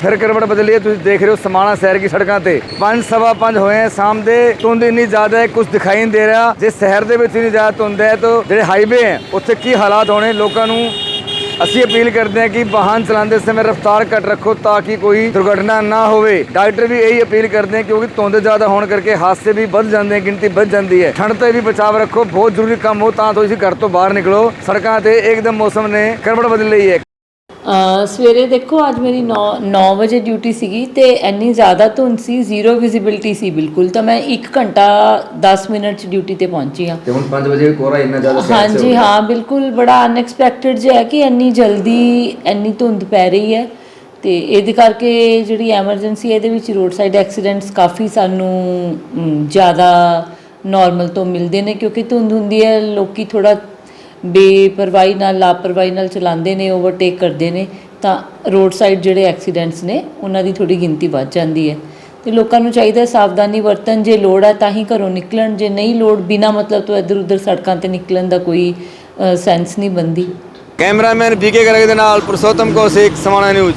ਫਿਰ ਕਰਵਟ ਬਦਲੀ ਹੈ। ਤੁਸੀਂ ਦੇਖ ਰਹੇ ਹੋ ਸਮਾਣਾ ਸ਼ਹਿਰ ਦੀ ਸੜਕਾਂ ਤੇ। ਪੰਜ, ਸਵਾ ਪੰਜ ਹੋਏ ਹੈ। ਸ਼ਾਮ ਦੇ ਧੁੰਦ ਇੰਨੀ ਜ਼ਿਆਦਾ ਹੈ ਕੁਝ ਦਿਖਾਈ ਨਹੀਂ ਦੇ ਰਿਹਾ। ਜੇ ਸ਼ਹਿਰ ਦੇ ਵਿੱਚ ਇੰਨੀ ਜ਼ਿਆਦਾ ਧੁੰਦ ਹੈ, ਤਾਂ ਜਿਹੜੇ ਹਾਈਵੇ ਹੈ, ਉੱਥੇ ਕੀ ਹਾਲਾਤ ਹੋਣੇ? ਲੋਕਾਂ ਨੂੰ ਅਸੀਂ ਅਪੀਲ ਕਰਦੇ ਹਾਂ ਕਿ ਵਾਹਨ ਚਲਾਉਂਦੇ ਸਮੇਂ ਰਫ਼ਤਾਰ ਘੱਟ ਰੱਖੋ ਤਾਂ ਕਿ ਕੋਈ ਦੁਰਘਟਨਾ ਨਾ ਹੋਵੇ। ਡਾਕਟਰ ਵੀ ਇਹੀ ਅਪੀਲ ਕਰਦੇ ਹਨ ਕਿਉਂਕਿ ਧੁੰਦ ਜ਼ਿਆਦਾ ਹੋਣ ਕਰਕੇ ਹਾਦਸੇ ਵੀ ਵੱਧ ਜਾਂਦੇ ਹਨ ਗਿਣਤੀ ਵੱਧ ਜਾਂਦੀ ਹੈ। ਠੰਡ ਤੋਂ ਵੀ ਬਚਾਵ ਰੱਖੋ। ਬਹੁਤ ਜ਼ਰੂਰੀ ਕੰਮ ਹੋ ਤਾਂ ਤੁਸੀਂ ਘਰ ਤੋਂ ਬਾਹਰ ਨਿਕਲੋ। ਸੜਕਾਂ ਤੇ ਇੱਕਦਮ ਮੌਸਮ ਨੇ ਕਰਵਟ ਬਦਲ ਲਈ ਹੈ। ਸਵੇਰੇ ਦੇਖੋ ਅੱਜ ਮੇਰੀ 9 9 ਵਜੇ ਡਿਊਟੀ ਸੀਗੀ ਤੇ ਇੰਨੀ ਜ਼ਿਆਦਾ ਧੁੰਦ ਸੀ ਜ਼ੀਰੋ ਵਿਜ਼ਿਬਿਲਟੀ ਸੀ ਬਿਲਕੁਲ। ਤਾਂ ਮੈਂ 1 ਘੰਟਾ 10 ਮਿੰਟ ਚ ਡਿਊਟੀ ਤੇ ਪਹੁੰਚੀ ਹਾਂ। ਤੇ ਹੁਣ 5 ਵਜੇ ਕੋਰਾ ਇੰਨਾ ਜ਼ਿਆਦਾ ਹਾਂਜੀ ਹਾਂ ਬਿਲਕੁਲ ਬੜਾ ਅਨਐਕਸਪੈਕਟਡ ਜਿਹਾ ਹੈ ਕਿ ਇੰਨੀ ਜਲਦੀ ਇੰਨੀ ਧੁੰਦ ਪੈ ਰਹੀ ਹੈ। ਤੇ ਇਹਦੇ ਕਰਕੇ ਜਿਹੜੀ ਐਮਰਜੈਂਸੀ ਹੈ ਇਹਦੇ ਵਿੱਚ ਰੋਡ ਸਾਈਡ ਐਕਸੀਡੈਂਟਸ ਕਾਫੀ ਸਾਨੂੰ ਜ਼ਿਆਦਾ ਨਾਰਮਲ ਤੋਂ ਮਿਲਦੇ ਨੇ ਕਿਉਂਕਿ ਧੁੰਦ ਹੁੰਦੀ ਹੈ ਲੋਕੀ ਥੋੜਾ ਬੇਪਰਵਾਹੀ ਨਾਲ, ਲਾਪਰਵਾਹੀ ਨਾਲ ਚਲਾਉਂਦੇ ਨੇ ਓਵਰਟੇਕ ਕਰਦੇ ਨੇ, ਤਾਂ ਰੋਡ ਸਾਈਡ ਜਿਹੜੇ ਐਕਸੀਡੈਂਟਸ ਨੇ, ਉਹਨਾਂ ਦੀ ਥੋੜੀ ਗਿਣਤੀ ਵੱਧ ਜਾਂਦੀ ਹੈ। ਤੇ ਲੋਕਾਂ ਨੂੰ ਚਾਹੀਦਾ ਸਾਵਧਾਨੀ ਵਰਤਣ, ਜੇ ਲੋੜ ਹੈ ਤਾਂ ਹੀ ਘਰੋਂ ਨਿਕਲਣ, ਜੇ ਨਹੀਂ ਲੋੜ, ਬਿਨਾ ਮਤਲਬ ਤੋਂ ਇੱਧਰ ਉੱਧਰ ਸੜਕਾਂ ਤੇ ਨਿਕਲਣ ਦਾ ਕੋਈ ਸੈਂਸ ਨਹੀਂ ਬੰਦੀ ਕੈਮਰਾਮੈਨ ਬੀਕੇ ਗਰਗ ਦੇ ਨਾਲ, ਪੁਰਸ਼ੋਤਮ ਕੌਸ਼ਿਕ ਸਮਾਣਾ ਨਿਊਜ਼।